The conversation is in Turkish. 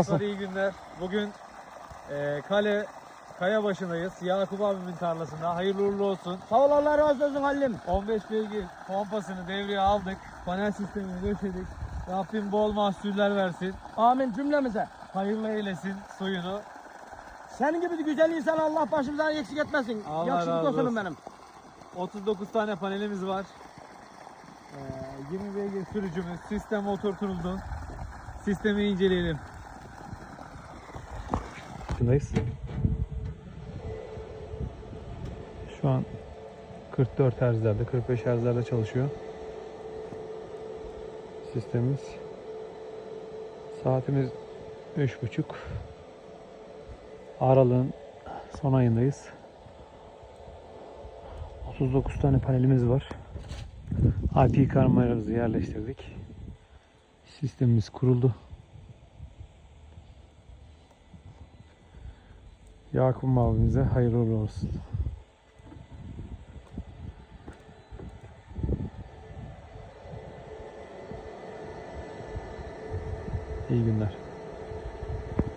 Dostlar iyi günler. Bugün e, kale kaya başındayız. Yakup abimin tarlasında. Hayırlı uğurlu olsun. Sağ ol Allah razı olsun Halil'im. 15 beygir pompasını devreye aldık. Panel sistemini döşedik. Rabbim bol mahsuller versin. Amin cümlemize. Hayırlı eylesin suyunu. Senin gibi güzel insan Allah başımızdan eksik etmesin. Allah Yakışıklı razı dostum olsun. benim. 39 tane panelimiz var. E, 20 beygir sürücümüz. Sistem oturtuldu. Sistemi inceleyelim. Şundayız. Şu an 44 Hz'lerde, 45 Hz'lerde çalışıyor. Sistemimiz. Saatimiz 3.30. Aralığın son ayındayız. 39 tane panelimiz var. IP kameralarımızı yerleştirdik. Sistemimiz kuruldu. Yakup abimize hayırlı olsun. İyi günler.